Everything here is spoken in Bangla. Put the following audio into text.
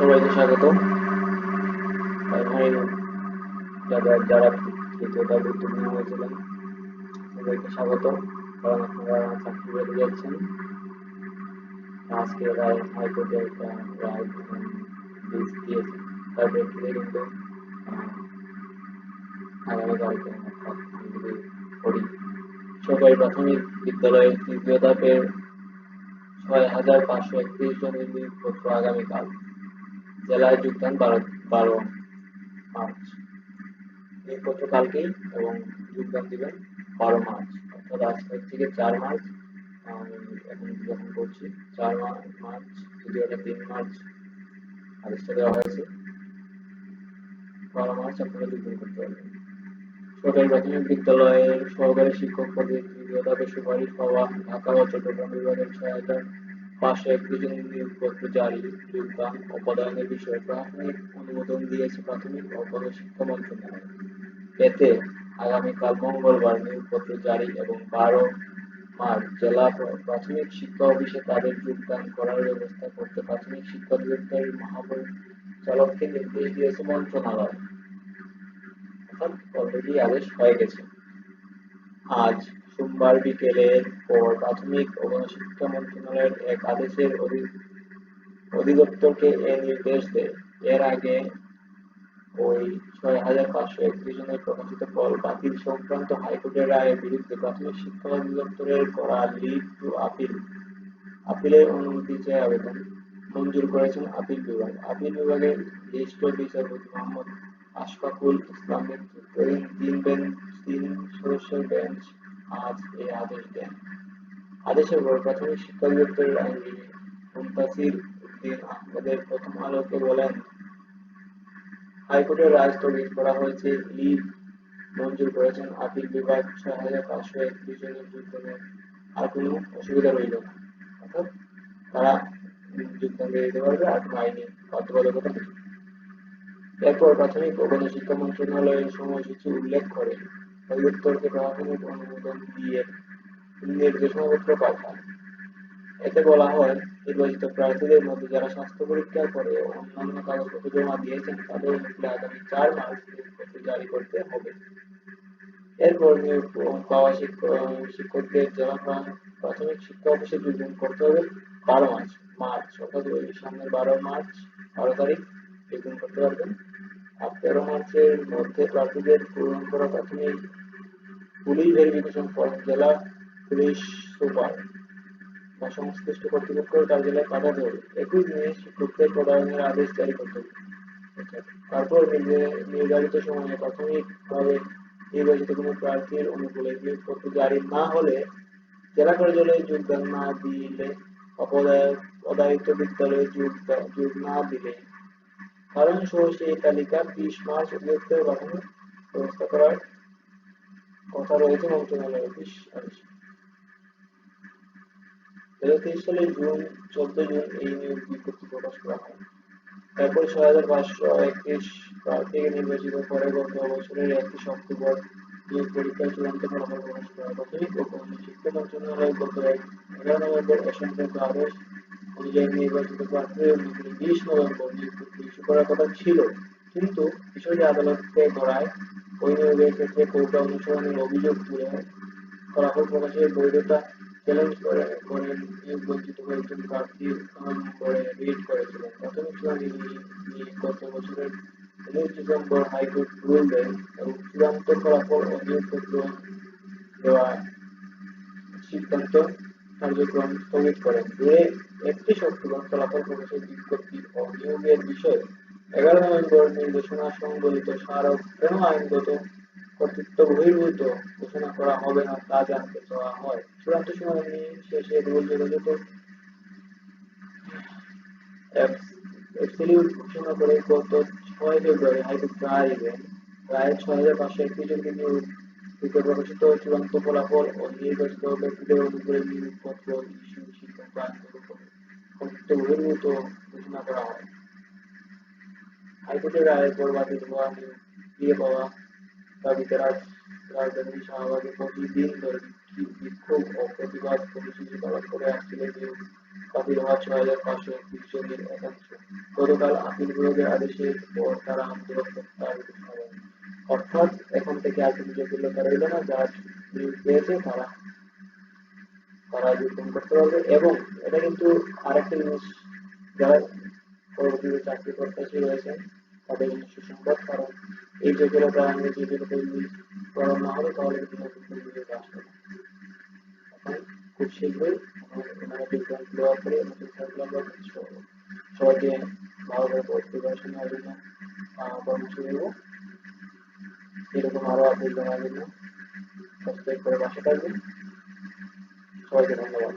সবাইকে স্বাগত। ভাই যারা যারা গুরুত্বপূর্ণ হয়েছিলেন সবাইকে স্বাগত। কারণ আপনারা চাকরি যাচ্ছেন। আজকে রায় একটা রায় দিয়েছে তার কিন্তু পড়ি সরকারি প্রাথমিক বিদ্যালয়ের তৃতীয় ধাপের ছয় হাজার পাঁচশো একত্রিশ জনের নিয়োগপত্র আগামীকাল। জেলায় যোগদান বারো বারো মার্চ। নিয়োগপত্র কালকেই এবং যোগদান দিবেন বারো মার্চ। অর্থাৎ আজ থেকে চার মার্চ এখন যখন করছি। চার মার্চ, যদি ওটা তিন মার্চ আদেশটা দেওয়া হয়েছে, বারো মার্চ আপনারা যোগদান করতে পারবেন। সরকারি প্রাথমিক বিদ্যালয়ের সহকারী শিক্ষক পদে তৃতীয় ধাপে সুপারিশ পাওয়া ঢাকা ও চট্টগ্রাম বিভাগের হাজার একত্রিশ জনের নিয়োগপত্র জারি যোগদান ও পদায়নের বিষয়ে প্রাথমিক অনুমোদন দিয়েছে প্রাথমিক ও গণশিক্ষা মন্ত্রণালয়। এতে আগামীকাল মঙ্গলবার নিয়োগপত্র জারি এবং বারো মার্চ জেলা প্রাথমিক শিক্ষা অফিসে তাদের যোগদান করার ব্যবস্থা করতে প্রাথমিক শিক্ষা অধিদপ্তরের মহাপরিচালককে নির্দেশ দিয়েছে মন্ত্রণালয়। অর্থাৎ অলরেডি আদেশ হয়ে গেছে। আজ সোমবার বিকেলের পর প্রাথমিক ও গণশিক্ষা মন্ত্রণালয়ের এক আদেশের অধিদপ্তরকে এ নির্দেশ দেয়। এর আগে ওই ছয় হাজার পাঁচশো একত্রিশ জনের প্রকাশিত ফল বাতিল সংক্রান্ত হাইকোর্টের রায়ের বিরুদ্ধে প্রাথমিক শিক্ষা অধিদপ্তরের করা লিভ টু আপিল। আপিলের অনুমতি চেয়ে আবেদন মঞ্জুর করেছেন আপিল বিভাগ। আপিল বিভাগের জ্যেষ্ঠ বিচারপতি মোহাম্মদ আশফাকুল ইসলামের তিন বেঞ্চ, তিন সদস্যের বেঞ্চ আজ এই আদেশ দেন। আদেশের পর প্রাথমিক শিক্ষা অধিদপ্তরের আইনজীবী মুমতাসির উদ্দিন আহমেদের প্রথম আলোকে বলেন, হাইকোর্টের রায় স্থগিত করা হয়েছে। লিভ মঞ্জুর করেছেন আপিল বিভাগ। ছয় হাজার পাঁচশো একত্রিশ জনের যোগদানের আর কোনো অসুবিধা রইল না। অর্থাৎ তারা যোগদান দিয়ে দিতে পারবে আর কোনো আইনি বাধ্যবাধকতা নেই। এরপর প্রাথমিক ও গণশিক্ষা মন্ত্রণালয়ের সময়সূচি উল্লেখ করে অধিদপ্তরকে প্রাথমিক অনুমোদন দিয়ে নির্দেশনাপত্র পাঠায় এতে বলা হয়, নির্বাচিত প্রার্থীদের মধ্যে যারা স্বাস্থ্য পরীক্ষার পরে ও অন্যান্য কাগজপত্র জমা দিয়েছেন, তাদের অনুকূলে আগামী চার মার্চ নিয়োগপত্র জারি করতে হবে। এরপর নিয়োগ পাওয়া শিক্ষক- শিক্ষকদের প্রা- প্রাথমিক শিক্ষা অফিসে যোগদান করতে হবে। বারো মার্চ মার্চ, অর্থাৎ সামনের বারো মার্চ, বারো তারিখ যোগদান করতে পারবেন। তেরো মার্চের মধ্যে প্রার্থীদের পূরণ করা প্রাথমিক পুলিশ ভেরিফিকেশন ফর্ম, জেলা পুলিশ সুপার। বা সংশ্লিষ্ট কর্তৃপক্ষের কার্যালয়ে পাঠাতে হবে একই দিনে শিক্ষকদের প্রদানের আদেশ জারি করতে হবে। তারপর নির্ধারিত সময়ে প্রাথমিকভাবে নির্বাচিত কোনো প্রার্থীর অনুকূলে নিয়োগপত্র জারি না হলে জেলা কার্যালয়ে যোগদান না দিলে অপদায় পদায়িত বিদ্যালয়ে যোগ না দিলে কারণ সহ সেই তালিকা বিশ মার্চ অধিদপ্তরে পাঠানোর ব্যবস্থা করার কথা রয়েছে মন্ত্রণালয়ের বিশ দু তেইশ সালের জুন, চোদ্দ জুন এই নিয়োগ বিজ্ঞপ্তি প্রকাশ করা হয়। তারপর ছয় হাজার পাঁচশো একত্রিশ প্রার্থীকে নির্বাচিত করে গত বছরের একত্রিশ অক্টোবর নিয়োগ পরীক্ষার চূড়ান্ত ফলাফল প্রকাশ করা প্রাথমিক ও শিক্ষা মন্ত্রণালয় গত এক এগারো নভেম্বর আদেশ অনুযায়ী নির্বাচিত প্রার্থীদের অনুকূলে বিশ নভেম্বর নিয়োগপত্র ইস্যু করার কথা ছিল। কিন্তু বিষয়টি আদালতে ধরায় ওই নিয়োগের ক্ষেত্রে কৌটা অনুসরণের অভিযোগ তুলে ফলাফল প্রকাশের বৈধতা চ্যালেঞ্জ করে করেন নিয়োগ বঞ্চিত কয়েকজন প্রার্থী নম্বরে রিট করেছিলেন। প্রাথমিক শুনানি নিয়ে গত বছরের উনিশ ডিসেম্বর হাইকোর্ট রুল দেন এবং চূড়ান্ত ফলাফল ও নিয়োগপত্র দেওয়া সিদ্ধান্ত কার্যক্রম স্থগিত করেন। যে একত্রিশ অক্টোবর ফলাফল প্রকাশের বিজ্ঞপ্তি ও নিয়োগের বিষয়ে এগারো নভেম্বর নির্দেশনা সংবলিত স্মারক কেন আইনগত কর্তৃত্ব বহির্ভূত ঘোষণা করা হবে না তা জানতে চাওয়া হয়। চূড়ান্ত শুনানি শেষে রুল অ্যাবসলিউট ঘোষণা করে গত ছয় ফেব্রুয়ারি হাইকোর্ট রায় দেন রায় ছয় হাজার পাঁচশো একত্রিশ জনকে নিয়োগ প্রকাশিত চূড়ান্ত ফলাফল ও নির্বাচিত ব্যক্তিদের অনুকূলে নিয়োগপত্র ইস্যু সিদ্ধান্ত আইনগত কর্তৃত্ব বহির্ভূত ঘোষণা করা হয়। হাইকোর্টের রায়ের পর বাতিল হওয়া নিয়োগ পাওয়া দাবিতে রাজ রাজধানী শাহবাগে প্রতিদিন ধরে বিক্ষোভ ও প্রতিবাদ কর্মসূচি পালন করে আসছিলেন নিয়োগ বাতিল হওয়া ছয় হাজার পাঁচশো একত্রিশ জনের একাংশ গতকাল আপিল বিভাগের আদেশের পর তারা আন্দোলন ঘোষণা করেন অর্থাৎ এখন থেকে আর কোনো জটিলতা রইল না, যারা নিয়োগ পেয়েছে তারা। তারা যোগদান করতে পারবে এবং এটা কিন্তু আরেকটা জিনিস যারা পরবর্তীতে চাকরি প্রত্যাশী রয়েছেন, তাদের জন্য সুসংবাদ, কারণ এই জটিলতা আমি যদি তৈরি করা না হবে তাহলে কিন্তু নতুন বিভাগে আসবে খুব শীঘ্রই ওনারা বিজ্ঞান দেওয়ার পরে সার্কুলার আমরা প্রতিষ্ঠা করব সবাইকে ভালোভাবে প্রিপারেশন নেওয়ার জন্য এরকম আরও আপডেট জানার জন্য সাবস্ক্রাইব করে পাশে থাকবেন সবাইকে ধন্যবাদ।